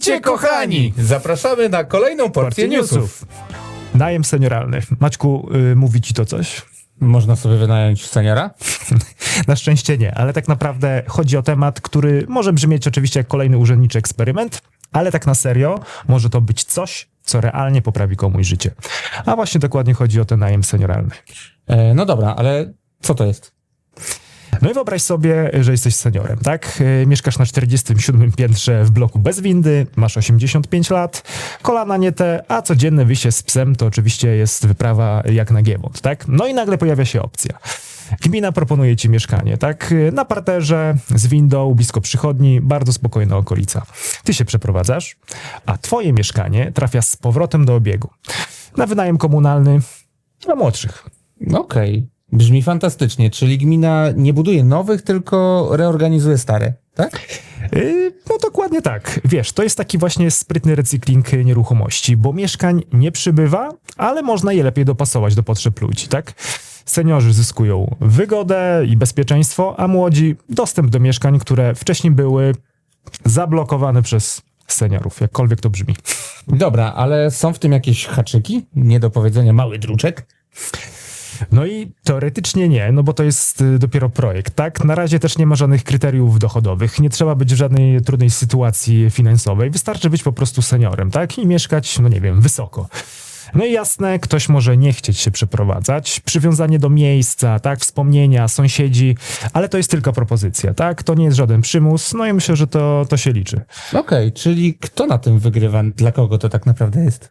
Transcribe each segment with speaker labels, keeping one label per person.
Speaker 1: Witajcie, kochani! Zapraszamy na kolejną porcję newsów.
Speaker 2: Najem senioralny. Maćku, y, mówi ci to coś?
Speaker 1: Można sobie wynająć seniora?
Speaker 2: Na szczęście nie, ale tak naprawdę chodzi o temat, który może brzmieć oczywiście jak kolejny urzędniczy eksperyment, ale tak na serio może to być coś, co realnie poprawi komuś życie. A właśnie dokładnie chodzi o ten najem senioralny.
Speaker 1: E, no dobra, ale co to jest?
Speaker 2: No i wyobraź sobie, że jesteś seniorem, tak? Y, Mieszkasz na 47 piętrze w bloku bez windy, masz 85 lat, kolana nie te, a codzienne wyjście z psem to oczywiście jest wyprawa jak na Giewont, tak? No i nagle pojawia się opcja. Gmina proponuje ci mieszkanie, tak? Y, Na parterze, z windą, blisko przychodni, bardzo spokojna okolica. Ty się przeprowadzasz, a twoje mieszkanie trafia z powrotem do obiegu. Na wynajem komunalny dla młodszych.
Speaker 1: Okej, brzmi fantastycznie, czyli gmina nie buduje nowych, tylko reorganizuje stare, tak?
Speaker 2: Yy, No dokładnie tak. Wiesz, to jest taki właśnie sprytny recykling nieruchomości, bo mieszkań nie przybywa, ale można je lepiej dopasować do potrzeb ludzi, tak? Seniorzy zyskują wygodę i bezpieczeństwo, a młodzi dostęp do mieszkań, które wcześniej były zablokowane przez seniorów, jakkolwiek to brzmi.
Speaker 1: Dobra, ale są w tym jakieś haczyki? Nie do powiedzenia mały druczek?
Speaker 2: No i teoretycznie nie, no bo to jest y, dopiero projekt, tak? Na razie też nie ma żadnych kryteriów dochodowych, nie trzeba być w żadnej trudnej sytuacji finansowej, wystarczy być po prostu seniorem, tak? I mieszkać, no nie wiem, wysoko. No i jasne, ktoś może nie chcieć się przeprowadzać, przywiązanie do miejsca, tak, wspomnienia, sąsiedzi, ale to jest tylko propozycja, tak? To nie jest żaden przymus, no i myślę, że to, to się liczy.
Speaker 1: Okej, czyli kto na tym wygrywa? Dla kogo to tak naprawdę jest?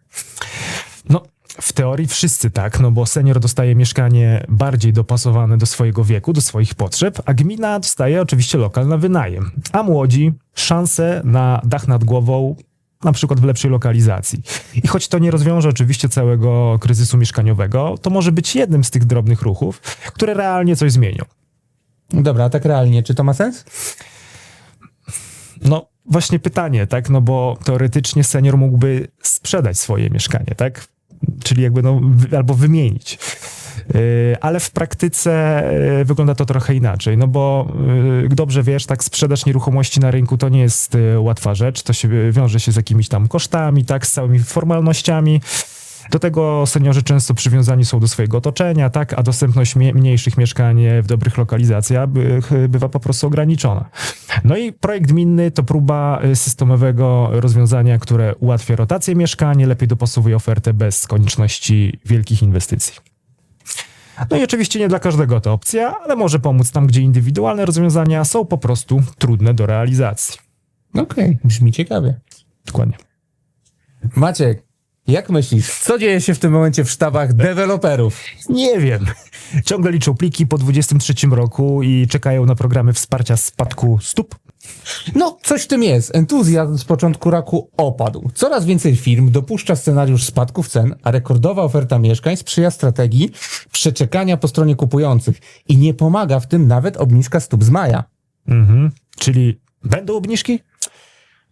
Speaker 2: No, w teorii wszyscy tak, no bo senior dostaje mieszkanie bardziej dopasowane do swojego wieku, do swoich potrzeb, a gmina dostaje oczywiście lokal na wynajem. A młodzi szansę na dach nad głową, na przykład w lepszej lokalizacji. I choć to nie rozwiąże oczywiście całego kryzysu mieszkaniowego, to może być jednym z tych drobnych ruchów, które realnie coś zmienią.
Speaker 1: Dobra, a tak realnie, czy to ma sens?
Speaker 2: No właśnie pytanie, tak, no bo teoretycznie senior mógłby sprzedać swoje mieszkanie, tak? Czyli jakby no, albo wymienić. Yy, Ale w praktyce yy, wygląda to trochę inaczej, no bo yy, dobrze wiesz, tak, sprzedaż nieruchomości na rynku to nie jest łatwa rzecz, to się wiąże się z jakimiś tam kosztami, tak, z całymi formalnościami. Do tego seniorzy często przywiązani są do swojego otoczenia, tak, a dostępność mie- mniejszych mieszkań w dobrych lokalizacjach by, bywa po prostu ograniczona. No i projekt gminny to próba y, systemowego rozwiązania, które ułatwia rotację mieszkań, lepiej dopasowuje ofertę bez konieczności wielkich inwestycji. No i oczywiście nie dla każdego to opcja, ale może pomóc tam, gdzie indywidualne rozwiązania są po prostu trudne do realizacji.
Speaker 1: Okej, brzmi ciekawie.
Speaker 2: Dokładnie.
Speaker 1: Maciek, jak myślisz, co dzieje się w tym momencie w sztabach deweloperów?
Speaker 2: Nie wiem. Ciągle liczą pliki po 23 roku i czekają na programy wsparcia spadku stóp.
Speaker 1: No, coś w tym jest. Entuzjazm z początku roku opadł. Coraz więcej firm dopuszcza scenariusz spadków cen, a rekordowa oferta mieszkań sprzyja strategii przeczekania po stronie kupujących i nie pomaga w tym nawet obniżka stóp z maja.
Speaker 2: Mhm. Czyli będą obniżki?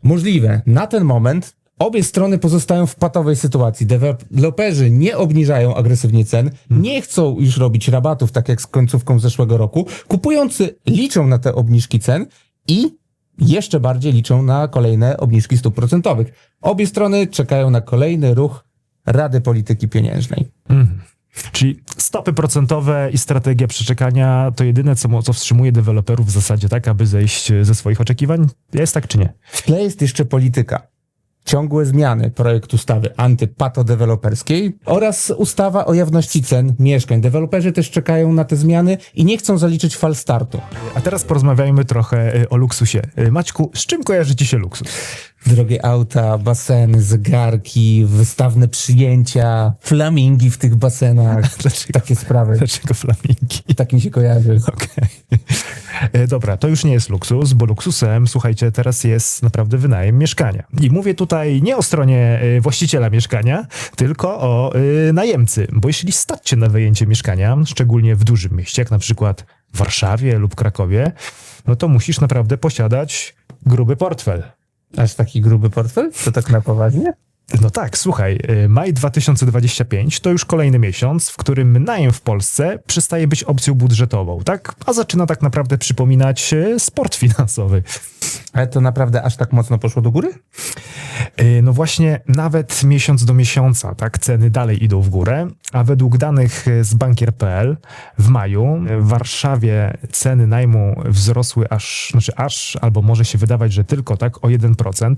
Speaker 1: Możliwe. Na ten moment obie strony pozostają w patowej sytuacji. Deweloperzy nie obniżają agresywnie cen, nie chcą już robić rabatów, tak jak z końcówką zeszłego roku. Kupujący liczą na te obniżki cen i jeszcze bardziej liczą na kolejne obniżki stóp procentowych. Obie strony czekają na kolejny ruch Rady Polityki Pieniężnej.
Speaker 2: Czyli stopy procentowe i strategia przeczekania to jedyne, co, co wstrzymuje deweloperów w zasadzie tak, aby zejść ze swoich oczekiwań? Jest tak czy nie?
Speaker 1: W tle jest jeszcze polityka. Ciągłe zmiany projekt ustawy antypatodeweloperskiej oraz ustawa o jawności cen mieszkań. Deweloperzy też czekają na te zmiany i nie chcą zaliczyć fal startu.
Speaker 2: A teraz porozmawiajmy trochę y, o luksusie. Y, Maćku, z czym kojarzy ci się luksus?
Speaker 1: Drogie auta, baseny, zegarki, wystawne przyjęcia, flamingi w tych basenach,
Speaker 2: Dlaczego,
Speaker 1: takie sprawy.
Speaker 2: dlaczego flamingi?
Speaker 1: Tak mi się kojarzy.
Speaker 2: Okej. E, Dobra, to już nie jest luksus, bo luksusem, słuchajcie, teraz jest naprawdę wynajem mieszkania. I mówię tutaj nie o stronie e, właściciela mieszkania, tylko o e, najemcy, bo jeśli stać się na wyjęcie mieszkania, szczególnie w dużym mieście, jak na przykład w Warszawie lub Krakowie, no to musisz naprawdę posiadać gruby portfel.
Speaker 1: Aż taki gruby portfel? To tak na poważnie?
Speaker 2: No tak, słuchaj, y, maj 2025 to już kolejny miesiąc, w którym najem w Polsce przestaje być opcją budżetową, tak? A zaczyna tak naprawdę przypominać y, sport finansowy.
Speaker 1: Ale to naprawdę aż tak mocno poszło do góry?
Speaker 2: Y, No właśnie, nawet miesiąc do miesiąca, tak, ceny dalej idą w górę, a według danych z bankier.pl w maju w Warszawie ceny najmu wzrosły aż, znaczy aż, albo może się wydawać, że tylko tak, o 1%,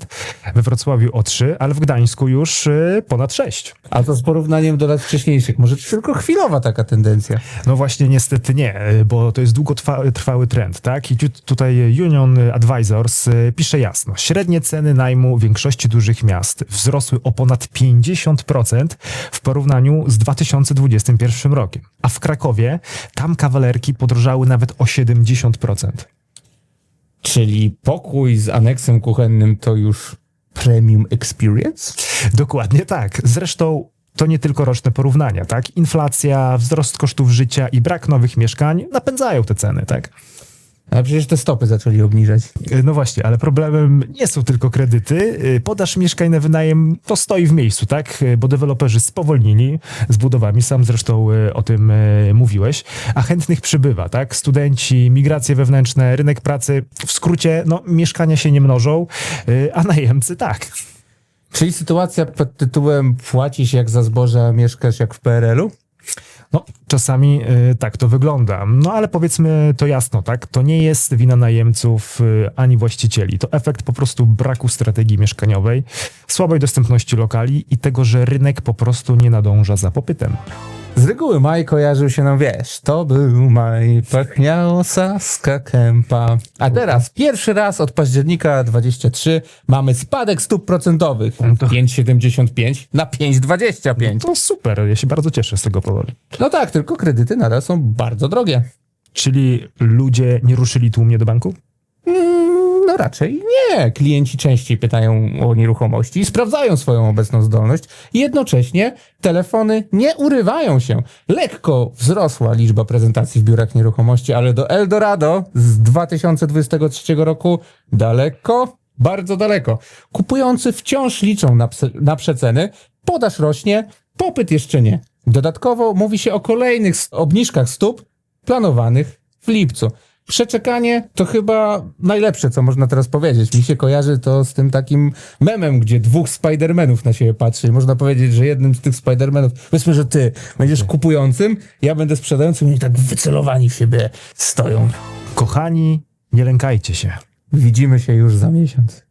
Speaker 2: we Wrocławiu o 3%, ale w Gdańsku już y, ponad 6%.
Speaker 1: A to z porównaniem do lat wcześniejszych. Może to tylko chwilowa taka tendencja.
Speaker 2: No właśnie, niestety nie, y, bo to jest długotrwały trend, tak? I tu- tutaj Union Advisors y, pisze jasno. Średnie ceny najmu większości dużych miast wzrosły o ponad 50% w porównaniu z 2021 rokiem. A w Krakowie tam kawalerki podrożały nawet o 70%.
Speaker 1: Czyli pokój z aneksem kuchennym to już premium experience?
Speaker 2: Dokładnie tak. Zresztą to nie tylko roczne porównania, tak? Inflacja, wzrost kosztów życia i brak nowych mieszkań napędzają te ceny, tak?
Speaker 1: A przecież te stopy zaczęli obniżać.
Speaker 2: No właśnie, ale problemem nie są tylko kredyty. Y, Podaż mieszkań na wynajem to stoi w miejscu, tak? Y, Bo deweloperzy spowolnili z budowami, sam zresztą o tym mówiłeś, a chętnych przybywa, tak? Studenci, migracje wewnętrzne, rynek pracy. W skrócie, no, mieszkania się nie mnożą, a najemcy tak.
Speaker 1: Czyli sytuacja pod tytułem płacisz jak za zboże, a mieszkasz jak w PRL-u?
Speaker 2: No, czasami y, tak to wygląda. No ale powiedzmy to jasno, tak? To nie jest wina najemców y, ani właścicieli. To efekt po prostu braku strategii mieszkaniowej, słabej dostępności lokali i tego, że rynek po prostu nie nadąża za popytem.
Speaker 1: Z reguły maj kojarzył się nam, wiesz, to był maj, pachniało Saska Kępa. A teraz, pierwszy raz od października 23 mamy spadek stóp procentowych. 5,75 na 5,25.
Speaker 2: To super, ja się bardzo cieszę z tego powodu.
Speaker 1: No tak, tylko kredyty nadal są bardzo drogie.
Speaker 2: Czyli ludzie nie ruszyli tłumnie do banku?
Speaker 1: Mm, No raczej nie. Klienci częściej pytają o nieruchomości i sprawdzają swoją obecną zdolność. Jednocześnie telefony nie urywają się. Lekko wzrosła liczba prezentacji w biurach nieruchomości, ale do Eldorado z 2023 roku daleko, bardzo daleko. Kupujący wciąż liczą na, na przeceny, podaż rośnie, popyt jeszcze nie. Dodatkowo mówi się o kolejnych obniżkach stóp planowanych w lipcu. Przeczekanie to chyba najlepsze, co można teraz powiedzieć. Mi się kojarzy to z tym takim memem, gdzie dwóch Spidermanów na siebie patrzy. I można powiedzieć, że jednym z tych Spidermanów, powiedzmy, że ty będziesz kupującym, ja będę sprzedającym i oni tak wycelowani w siebie stoją.
Speaker 2: Kochani, nie lękajcie się.
Speaker 1: Widzimy się już za miesiąc.